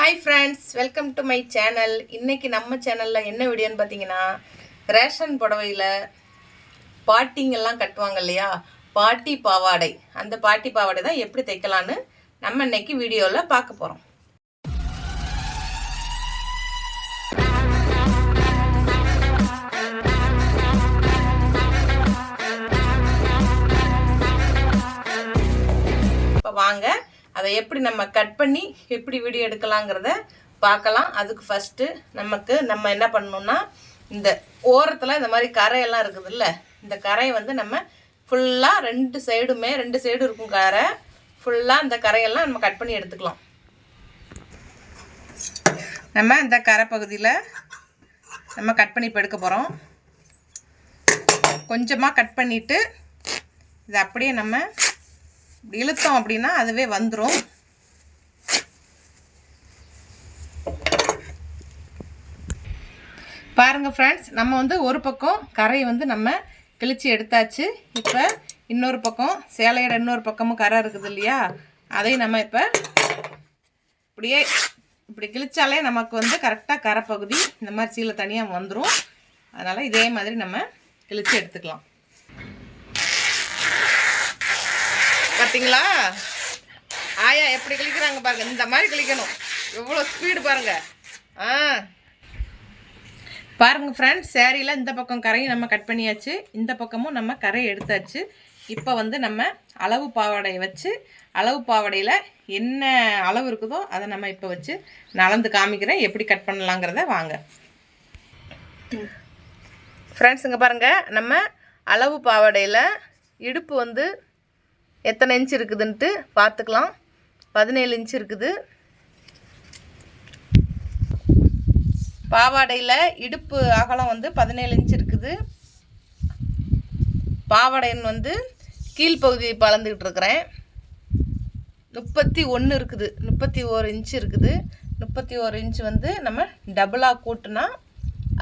Hi friends welcome to my channel இன்றைக்கி நம்ம சேனலில் என்ன வீடியோன்னு பார்த்தீங்கன்னா ரேஷன் புடவையில் பாட்டிங்கெல்லாம் கட்டுவாங்க இல்லையா? பாட்டி பாவாடை. அந்த பாட்டி பாவாடை தான் எப்படி தைக்கலான்னு நம்ம இன்னைக்கு வீடியோவில் பார்க்க போகிறோம் இப்போ வாங்க. அதை எப்படி நம்ம கட் பண்ணி எப்படி வீடியோ எடுக்கலாங்கிறத பார்க்கலாம். அதுக்கு ஃபஸ்ட்டு நமக்கு நம்ம என்ன பண்ணணும்னா இந்த ஓரத்தில் இந்த மாதிரி கரையெல்லாம் இருக்குதுல்ல இந்த கரையை வந்து நம்ம ஃபுல்லாக ரெண்டு சைடுமே ரெண்டு சைடு இருக்கும் கரை ஃபுல்லாக இந்த கரையெல்லாம் நம்ம கட் பண்ணி எடுத்துக்கலாம். நம்ம இந்த கரை பகுதியில் நம்ம கட் பண்ணி இப்போ எடுக்க போகிறோம் கொஞ்சமாக கட் பண்ணிவிட்டு இதை அப்படியே நம்ம இழுத்தோம் அப்படின்னா அதுவே வந்துடும் பாருங்கள் ஃப்ரெண்ட்ஸ் நம்ம வந்து ஒரு பக்கம் கரையை வந்து நம்ம கிழிச்சு எடுத்தாச்சு. இப்போ இன்னொரு பக்கம் சேலையோட இன்னொரு பக்கமும் கரை இருக்குது இல்லையா? அதையும் நம்ம இப்போ இப்படியே இப்படி கிழிச்சாலே நமக்கு வந்து கரெக்டாக கரை பகுதி இந்த மாதிரி சீலை தனியாக வந்துடும் அதனால் இதே மாதிரி நம்ம கிழிச்சு எடுத்துக்கலாம். பார்த்தீங்களா ஆயா எப்படி கிளிக்கிறாங்க பாருங்க. இந்த மாதிரி கிளிக்கணும் எவ்வளோ ஸ்பீடு பாருங்க. ஆ. பாருங்கள் ஃப்ரெண்ட்ஸ் சேரீல இந்த பக்கம் கரையும் நம்ம கட் பண்ணியாச்சு. இந்த பக்கமும் நம்ம கரையை எடுத்தாச்சு. இப்போ வந்து நம்ம அளவு பாவாடையை வச்சு அளவு பாவாடையில் என்ன அளவு இருக்குதோ அதை நம்ம இப்போ வச்சு நலந்து காமிக்கிறேன். எப்படி கட் பண்ணலாங்கிறத வாங்க. ஃப்ரெண்ட்ஸுங்க பாருங்கள் நம்ம அளவு பாவாடையில் இடுப்பு வந்து எத்தனை இன்ச் இருக்குதுன்ட்டு பார்த்துக்கலாம். பதினேழு இன்ச் இருக்குது. பாவாடையில் இடுப்பு அகலம் வந்து பதினேழு இன்ச் இருக்குது. பாவாடைன்னு வந்து கீழ்ப்பகுதி பலந்துக்கிட்டு இருக்கிறேன். முப்பத்தி ஒன்று இருக்குது. முப்பத்தி ஓரு இன்ச் இருக்குது. முப்பத்தி ஓரு இன்ச் வந்து நம்ம டபுளாக கூட்டினா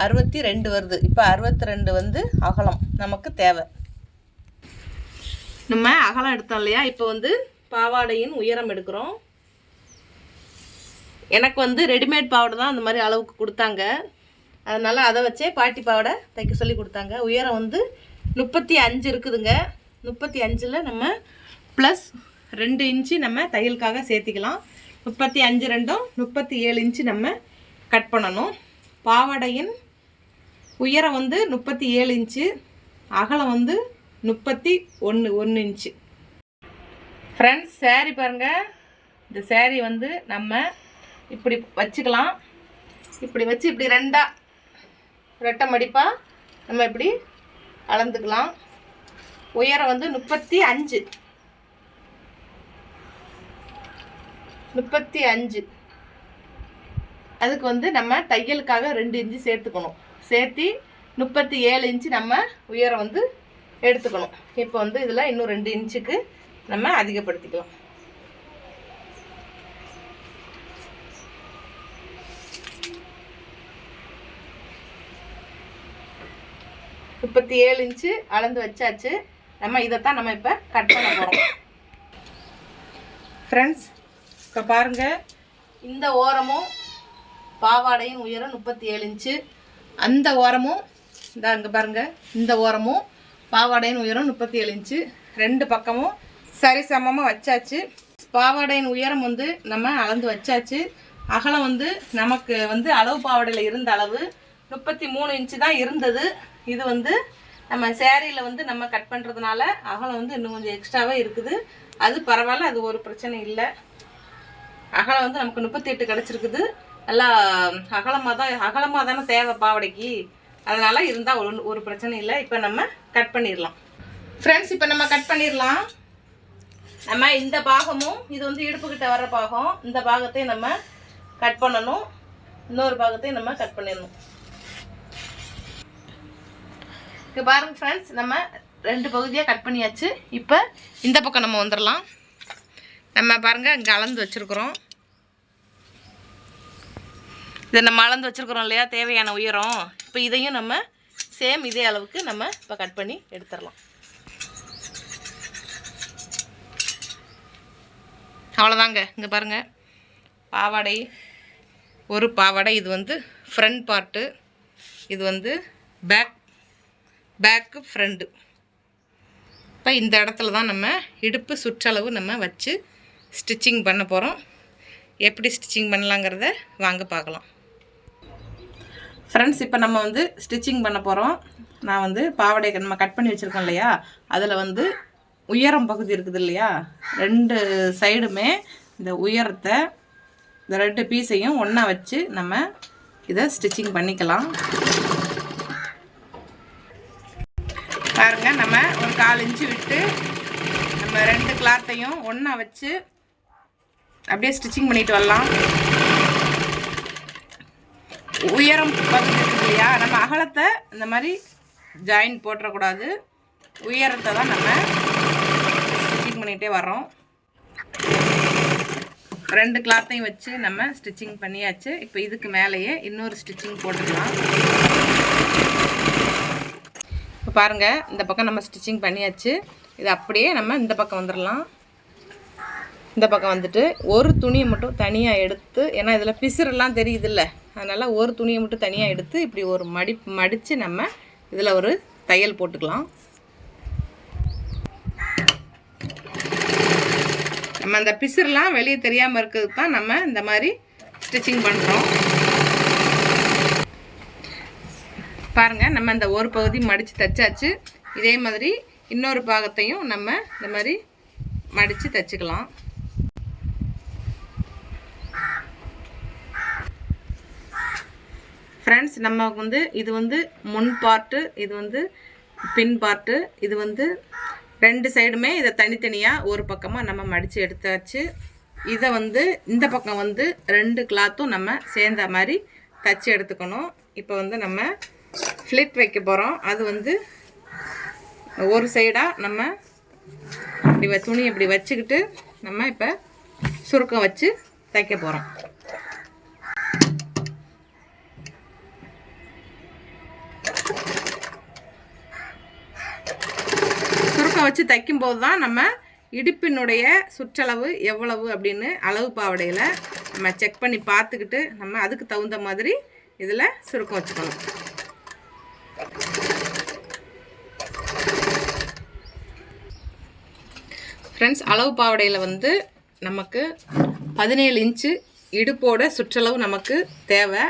அறுபத்தி ரெண்டு வருது. இப்போ அறுபத்தி ரெண்டு வந்து அகலம் நமக்கு தேவை. நம்ம அகலம் எடுத்தோம் இல்லையா? இப்போ வந்து பாவாடையின் உயரம் எடுக்கிறோம். எனக்கு வந்து ரெடிமேட் பாவாடை தான் அந்த மாதிரி அளவுக்கு கொடுத்தாங்க. அதனால் அதை வச்சே பாட்டி பாவாடை தைக்க சொல்லி கொடுத்தாங்க. உயரம் வந்து முப்பத்தி அஞ்சு இருக்குதுங்க. முப்பத்தி அஞ்சில் நம்ம ப்ளஸ் ரெண்டு இன்ச்சு நம்ம தையலுக்காக சேர்த்திக்கலாம். முப்பத்தி அஞ்சு ரெண்டும் முப்பத்தி ஏழு இன்ச்சு நம்ம கட் பண்ணணும். பாவாடையின் உயரம் வந்து முப்பத்தி ஏழு இன்ச்சு. அகலம் வந்து முப்பத்தி ஒன்று ஒன்று இன்ச்சு ஃப்ரெண்ட்ஸ் சேரீ பாருங்கள் இந்த சேரீ வந்து நம்ம இப்படி வச்சுக்கலாம். இப்படி வச்சு இப்படி ரெண்டாக ரெட்டை மடிப்பாக நம்ம இப்படி அளந்துக்கலாம். உயரம் வந்து முப்பத்தி அஞ்சு. முப்பத்தி அஞ்சு. அதுக்கு வந்து நம்ம தையலுக்காக ரெண்டு இன்ச்சு சேர்த்துக்கணும். சேர்த்து முப்பத்தி ஏழு இன்ச்சு நம்ம உயரம் வந்து எடுத்துக்கணும். இப்போ வந்து இதில் இன்னும் ரெண்டு இன்ச்சுக்கு நம்ம அதிகப்படுத்திக்கலாம். முப்பத்தி ஏழு இன்ச்சு அளந்து வச்சாச்சு. நம்ம இதைத்தான் நம்ம இப்போ கட் பண்ண போகிறோம் ஃப்ரெண்ட்ஸ் இப்போ பாருங்கள் இந்த ஓரமும் பாவாடையும் உயரம் முப்பத்தி ஏழு இன்ச்சு. அந்த ஓரமும் இந்த அங்கே பாருங்கள் இந்த ஓரமும் பாவாடையின் உயரம் முப்பத்தி ஏழு இன்ச்சு. ரெண்டு பக்கமும் சரிசமமாக வச்சாச்சு. பாவாடையின் உயரம் வந்து நம்ம அளந்து வச்சாச்சு. அகலம் வந்து நமக்கு வந்து அளவு பாவாடையில் இருந்த அளவு முப்பத்தி மூணு இன்ச்சு தான் இருந்தது. இது வந்து நம்ம சேரீயில் வந்து நம்ம கட் பண்ணுறதுனால அகலம் வந்து இன்னும் கொஞ்சம் எக்ஸ்ட்ராவே இருக்குது. அது பரவாயில்ல அது ஒரு பிரச்சனை இல்லை. அகலம் வந்து நமக்கு முப்பத்தி எட்டு கிடச்சிருக்குது. நல்லா அகலமாக தான் அகலமாக தானே தேவை பாவாடைக்கு. அதனால் இருந்தால் ஒரு ஒரு பிரச்சனை இல்லை. இப்போ நம்ம கட் பண்ணிடலாம் ஃப்ரெண்ட்ஸ் இப்போ நம்ம கட் பண்ணிடலாம் நம்ம இந்த பாகமும் இது வந்து இடுப்புக்கிட்ட வர்ற பாகம். இந்த பாகத்தையும் நம்ம கட் பண்ணணும். இன்னொரு பாகத்தையும் நம்ம கட் பண்ணிடணும் இப்போ பாருங்க ஃப்ரெண்ட்ஸ் நம்ம ரெண்டு பகுதியாக கட் பண்ணியாச்சு. இப்போ இந்த பக்கம் நம்ம வந்துடலாம் நம்ம பாருங்கள் இங்கே அளந்து வச்சுருக்குறோம். இதை நம்ம அளந்து வச்சுருக்குறோம் இல்லையா? தேவையான உயரம். இப்போ இதையும் நம்ம சேம் இதே அளவுக்கு நம்ம இப்போ கட் பண்ணி எடுத்துடலாம். அவ்வளோதாங்க இங்கே பாருங்கள் பாவாடை. ஒரு பாவாடை. இது வந்து ஃப்ரண்ட் பார்ட்டு இது வந்து பேக் பேக்கு ஃப்ரண்ட்டு இப்போ இந்த இடத்துல தான் நம்ம இடுப்பு சுற்றளவு நம்ம வச்சு ஸ்டிச்சிங் பண்ண போகிறோம் எப்படி ஸ்டிச்சிங் பண்ணலாங்கிறத வாங்க பார்க்கலாம். ஃப்ரெண்ட்ஸ் இப்போ நம்ம வந்து ஸ்டிச்சிங் பண்ண போகிறோம் நான் வந்து பாவாடை நம்ம கட் பண்ணி வச்சுருக்கோம் இல்லையா? அதில் வந்து உயரம் பகுதி இருக்குது இல்லையா? ரெண்டு சைடுமே இந்த உயரத்தை இந்த ரெண்டு பீஸையும் ஒன்றா வச்சு நம்ம இதை ஸ்டிச்சிங் பண்ணிக்கலாம். பாருங்க நம்ம ஒரு கால் இன்ச்சு விட்டு நம்ம ரெண்டு கிளாத்தையும் ஒன்றா வச்சு அப்படியே ஸ்டிச்சிங் பண்ணிட்டு வரலாம். உயரம் பகுதி இல்லையா நம்ம அகலத்தை இந்த மாதிரி ஜாயின் போட்டுறக்கூடாது. உயரத்தை தான் நம்ம ஸ்டிச்சிங் பண்ணிகிட்டே வரோம் ரெண்டு கிளாத்தையும் வச்சு நம்ம ஸ்டிச்சிங் பண்ணியாச்சு. இப்போ இதுக்கு மேலேயே இன்னொரு ஸ்டிச்சிங் போட்டுக்கலாம். இப்போ பாருங்கள் இந்த பக்கம் நம்ம ஸ்டிச்சிங் பண்ணியாச்சு. இது அப்படியே நம்ம இந்த பக்கம் வந்துடலாம். இந்த பக்கம் வந்துட்டு ஒரு துணியை மட்டும் தனியாக எடுத்து ஏன்னா இதில் பிசுறெல்லாம் தெரியுதுல்ல. அதனால் ஒரு துணியை மட்டும் தனியாக எடுத்து இப்படி ஒரு மடி மடித்து நம்ம இதில் ஒரு தையல் போட்டுக்கலாம். நம்ம அந்த பிசுறுலாம் வெளியே தெரியாமல் இருக்கிறதுக்கு தான் நம்ம இந்த மாதிரி ஸ்டிச்சிங் பண்ணுறோம் பாருங்கள் நம்ம இந்த ஒரு பகுதி மடித்து தைச்சாச்சு. இதே மாதிரி இன்னொரு பாகத்தையும் நம்ம இந்த மாதிரி மடித்து தைச்சிக்கலாம். ஃப்ரெண்ட்ஸ் நம்ம வந்து இது வந்து முன் பார்ட்டு இது வந்து பின் பார்ட்டு இது வந்து ரெண்டு சைடுமே இதை தனித்தனியாக ஒரு பக்கமாக நம்ம மடித்து எடுத்தாச்சு. இதை வந்து இந்த பக்கம் வந்து ரெண்டு கிளாத்தும் நம்ம சேர்ந்த மாதிரி தச்சு எடுத்துக்கணும். இப்போ வந்து நம்ம ஃப்ளிட் வைக்க போகிறோம் அது வந்து ஒரு சைடாக நம்ம இப்படி துணி இப்படி வச்சுக்கிட்டு நம்ம இப்போ சுருக்கம் வச்சு தைக்க போகிறோம் வச்சு தைக்கும்போது தான் நம்ம இடுப்பினுடைய சுற்றளவு எவ்வளவு அப்படின்னு அளவு பாவடையில் நம்ம செக் பண்ணி பார்த்துக்கிட்டு நம்ம அதுக்கு தகுந்த மாதிரி இதில் சுருக்கம் வச்சுக்கணும். ஃப்ரெண்ட்ஸ் அளவு பாவடையில் வந்து நமக்கு பதினேழு இன்ச்சு இடுப்போட சுற்றளவு நமக்கு தேவை.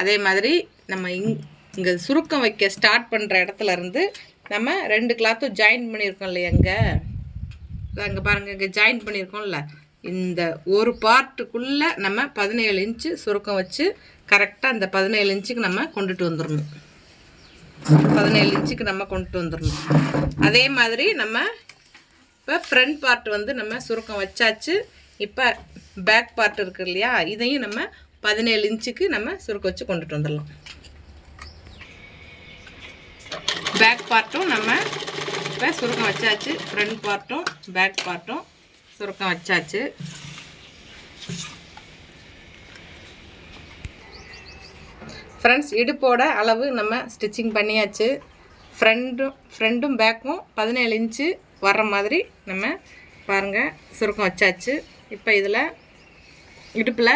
அதே மாதிரி நம்ம இங் இங்கே சுருக்கம் வைக்க ஸ்டார்ட் பண்ணுற இடத்துல இருந்து நம்ம ரெண்டு கிளாத்தும் ஜாயின் பண்ணியிருக்கோம் இல்லையா அங்கே பாருங்கள் இங்கே ஜாயின் பண்ணியிருக்கோம்ல. இந்த ஒரு பார்ட்டுக்குள்ளே நம்ம பதினேழு இன்ச்சு சுருக்கம் வச்சு கரெக்டாக அந்த பதினேழு இன்ச்சுக்கு நம்ம கொண்டுட்டு வந்துடணும் பதினேழு இன்ச்சுக்கு நம்ம கொண்டுட்டு வந்துடணும் அதே மாதிரி நம்ம இப்போ ஃப்ரண்ட் பார்ட் வந்து நம்ம சுருக்கம் வச்சாச்சு. இப்போ பேக் பார்ட் இருக்குது இல்லையா? இதையும் நம்ம பதினேழு இன்ச்சுக்கு நம்ம சுருக்கம் வச்சு கொண்டுட்டு வந்துடலாம் பேக் பார்ட்டும் நம்ம இப்போ சுருக்கம் வச்சாச்சு. ஃப்ரண்ட் பார்ட்டும் பேக் பார்ட்டும் சுருக்கம் வச்சாச்சு. ஃப்ரெண்ட்ஸ் இடுப்போட அளவு நம்ம ஸ்டிச்சிங் பண்ணியாச்சு. ஃப்ரெண்டும் ஃப்ரெண்டும் பேக்கும் பதினேழு இன்ச்சு வர்ற மாதிரி நம்ம பாருங்கள் சுருக்கம் வச்சாச்சு. இப்போ இதில் இடுப்பில்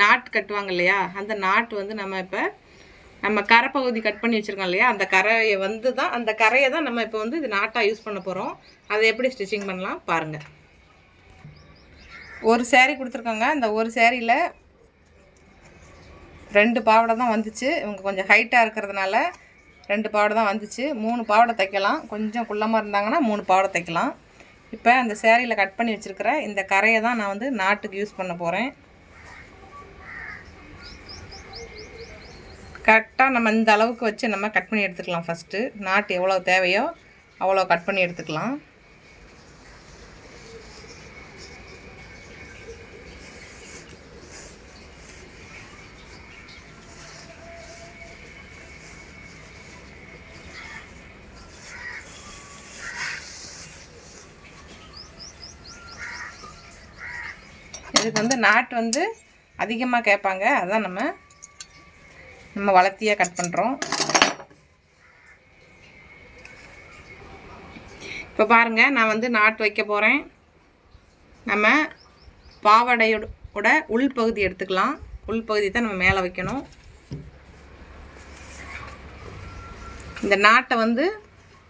நாட் கட்டுவாங்க இல்லையா? அந்த நாட் வந்து நம்ம இப்போ நம்ம கரை பகுதி கட் பண்ணி வச்சுருக்கோம் இல்லையா? அந்த கரையை வந்து தான் அந்த கரையை தான் நம்ம இப்போ வந்து இது நாட்டாக யூஸ் பண்ண போகிறோம் அதை எப்படி ஸ்டிச்சிங் பண்ணலாம்? பாருங்கள் ஒரு சேரீ கொடுத்துருக்காங்க. அந்த ஒரு சேரீயில் ரெண்டு பாவாடை தான் வந்துச்சு. இவங்க கொஞ்சம் ஹைட்டாக இருக்கிறதுனால ரெண்டு பாவாடை தான் வந்துச்சு. மூணு பாவாடை தைக்கலாம். கொஞ்சம் குள்ளமாக இருந்தாங்கன்னா மூணு பாவடை தைக்கலாம். இப்போ அந்த சேரீயில் கட் பண்ணி வச்சுருக்கிற இந்த கரையை தான் நான் வந்து நாட்டுக்கு யூஸ் பண்ண போகிறேன் கரெக்டாக நம்ம இந்த அளவுக்கு வச்சு நம்ம கட் பண்ணி எடுத்துக்கலாம் ஃபஸ்ட்டு நாட்டு எவ்வளோ தேவையோ அவ்வளோ கட் பண்ணி எடுத்துக்கலாம். இதுக்கு வந்து நாட்டு வந்து அதிகமாக கேட்பாங்க. அதான் நம்ம நம்ம வளர்த்தியாக கட் பண்ணுறோம் இப்போ பாருங்கள் நான் வந்து நாட்டு வைக்க போகிறேன் நம்ம பாவாடையோட உள்பகுதி எடுத்துக்கலாம். உள்பகுதி தான் நம்ம மேலே வைக்கணும். இந்த நாட்டை வந்து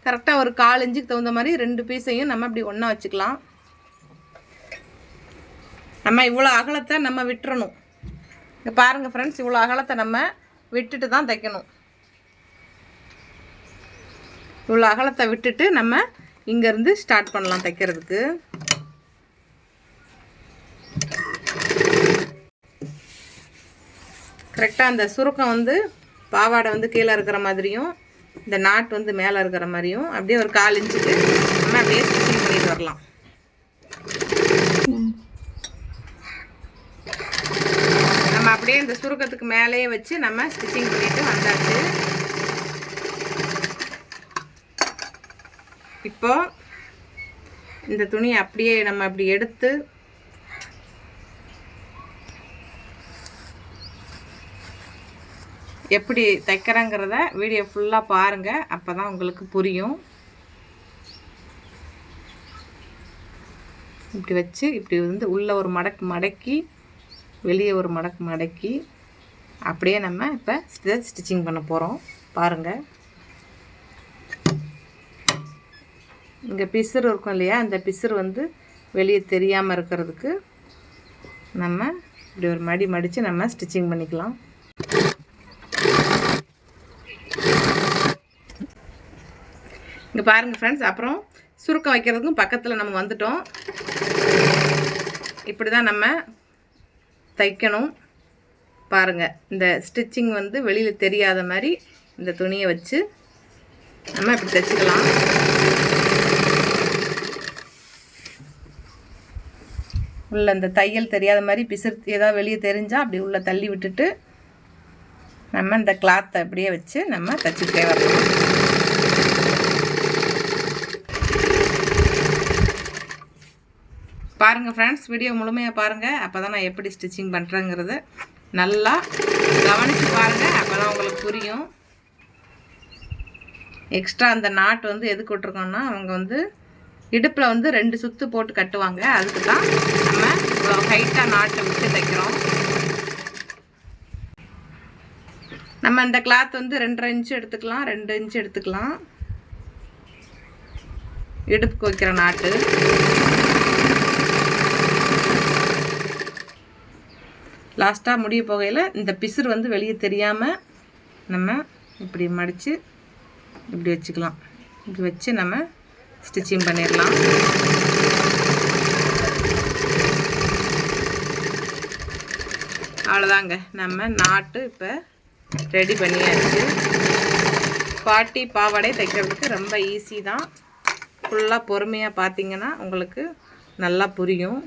கரெக்டாக ஒரு கால் இஞ்சுக்கு தகுந்த மாதிரி ரெண்டு பீஸையும் நம்ம இப்படி ஒன்றா வச்சுக்கலாம். நம்ம இவ்வளோ அகலத்தை நம்ம விட்டுறணும். இங்கே பாருங்கள் ஃப்ரெண்ட்ஸ் இவ்வளோ அகலத்தை நம்ம விட்டுட்டு தான் தைக்கணும். இவ்வளோ அகலத்தை விட்டுட்டு நம்ம இங்கேருந்து ஸ்டார்ட் பண்ணலாம் தைக்கிறதுக்கு. கரெக்டாக அந்த சுருக்கம் வந்து பாவாடை வந்து கீழே இருக்கிற மாதிரியும் இந்த நாட் வந்து மேலே இருக்கிற மாதிரியும் அப்படியே ஒரு கால் இன்ச்சுக்கு நம்ம அப்படியே ஸ்டிச்சிங் பண்ணிட்டு வரலாம் நம்ம அப்படியே இந்த சுருக்கத்துக்கு மேலேயே வச்சு நம்ம ஸ்டிச்சிங் பண்ணிட்டு வந்தாச்சு. இப்போ இந்த துணியை அப்படியே நம்ம அப்படி எடுத்து எப்படி தைக்கிறேங்கிறத வீடியோ ஃபுல்லாக பாருங்கள் அப்போ தான் உங்களுக்கு புரியும். இப்படி வச்சு இப்படி வந்து உள்ளே ஒரு மடக்கு மடக்கி வெளியே ஒரு மடக்கு மடக்கி அப்படியே நம்ம இப்போ ஸ்டிச்சிங் பண்ண போகிறோம் பாருங்கள் இங்கே பிசுறு இருக்கும் இல்லையா? அந்த பிசுறு வந்து வெளியே தெரியாமல் இருக்கிறதுக்கு நம்ம இப்படி ஒரு மடி மடித்து நம்ம ஸ்டிச்சிங் பண்ணிக்கலாம். இங்கே பாருங்கள் ஃப்ரெண்ட்ஸ் அப்புறம் சுருக்கம் வைக்கிறதுக்கும் பக்கத்தில் நம்ம வந்துட்டோம். இப்படி தான் நம்ம தைக்கணும். பாருங்கள் இந்த ஸ்டிச்சிங் வந்து வெளியில் தெரியாத மாதிரி இந்த துணியை வச்சு நம்ம இப்படி தைச்சிக்கலாம். உள்ள இந்த தையல் தெரியாத மாதிரி பிசிறு ஏதாவது வெளியே தெரிஞ்சால் அப்படி உள்ளே தள்ளி விட்டுட்டு நம்ம இந்த கிளாத்தை அப்படியே வச்சு நம்ம தைச்சிக்கிட்டே வரலாம். பாருங்கள் ஃப்ரெண்ட்ஸ் வீடியோ முழுமையாக பாருங்கள் அப்போ தான் நான் எப்படி ஸ்டிச்சிங் பண்ணுறேங்கிறத நல்லா கவனித்து பாருங்கள் அப்போ தான் உங்களுக்கு புரியும். எக்ஸ்ட்ரா அந்த நாட்டு வந்து எதுக்கு விட்ருக்கோன்னா அவங்க வந்து இடுப்பில் வந்து ரெண்டு சுத்து போட்டு கட்டுவாங்க. அதுக்கு தான் நம்ம இவ்வளோ ஹைட்டாக நாட்டை விட்டு தைக்கிறோம். நம்ம இந்த கிளாத் வந்து ரெண்டரை இன்ச்சு எடுத்துக்கலாம் ரெண்டு இன்ச்சு எடுத்துக்கலாம். இடுப்புக்கு வைக்கிற நாட்டு லாஸ்ட்டாக முடிய போகையில் இந்த பிசுறு வந்து வெளியே தெரியாமல் நம்ம இப்படி மடித்து இப்படி வச்சுக்கலாம். இப்படி வச்சு நம்ம ஸ்டிச்சிங் பண்ணிடலாம் அவ்வளோதாங்க நம்ம நாட்டு இப்போ ரெடி பண்ணியாச்சு. பாட்டி பாவாடை தைக்கிறதுக்கு ரொம்ப ஈஸி தான். ஃபுல்லாக பொறுமையாக பார்த்தீங்கன்னா உங்களுக்கு நல்லா புரியும்.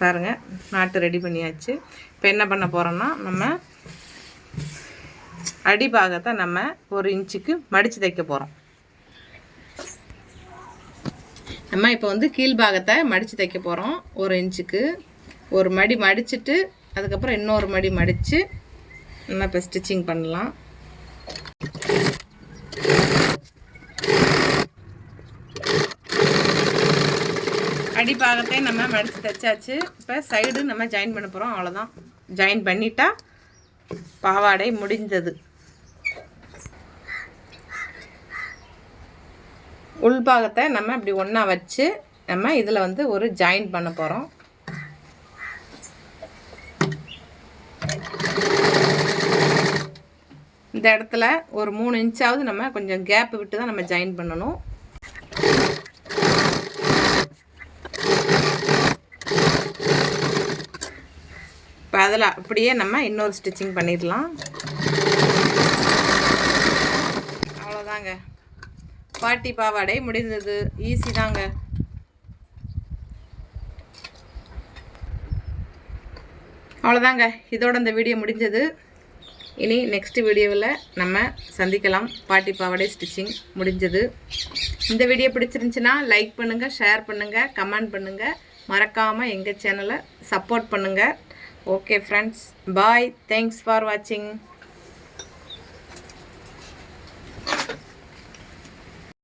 பாருங்கள் நாட்டு ரெடி பண்ணியாச்சு. இப்போ என்ன பண்ண போகிறோன்னா நம்ம அடிபாகத்தை நம்ம ஒரு இன்ச்சுக்கு மடித்து தைக்க போகிறோம் நம்ம இப்போ வந்து கீழ்பாகத்தை மடித்து தைக்க போகிறோம் ஒரு இன்ச்சுக்கு ஒரு மடி மடிச்சுட்டு அதுக்கப்புறம் இன்னொரு மடி மடித்து நம்ம இப்போ ஸ்டிச்சிங் பண்ணலாம். அடிப்பாகத்தை நம்ம மடித்து தைச்சாச்சு. இப்போ சைடு நம்ம ஜாயின் பண்ண போகிறோம் அவ்வளோதான் ஜாயின் பண்ணிட்டா பாவாடை முடிந்தது உள்பாகத்தை நம்ம இப்படி ஒன்றா வச்சு நம்ம இதில் வந்து ஒரு ஜாயின் பண்ண போகிறோம் இந்த இடத்துல ஒரு மூணு இன்ச்சாவது நம்ம கொஞ்சம் கேப் விட்டு தான் நம்ம ஜாயின் பண்ணணும். இப்போ அதில் அப்படியே நம்ம இன்னொரு ஸ்டிச்சிங் பண்ணிடலாம். அவ்வளோதாங்க பாட்டி பாவாடை முடிந்தது. ஈஸி தாங்க. அவ்வளோதாங்க இதோட இந்த வீடியோ முடிஞ்சது. இனி நெக்ஸ்ட் வீடியோவில் நம்ம சந்திக்கலாம். பாட்டி பாவாடை ஸ்டிச்சிங் முடிஞ்சது. இந்த வீடியோ பிடிச்சிருந்துச்சுன்னா லைக் பண்ணுங்கள் ஷேர் பண்ணுங்கள் கமெண்ட் பண்ணுங்கள் மறக்காமல் எங்கள் சேனலை சப்போர்ட் பண்ணுங்கள் okay friends bye thanks for வாட்சிங்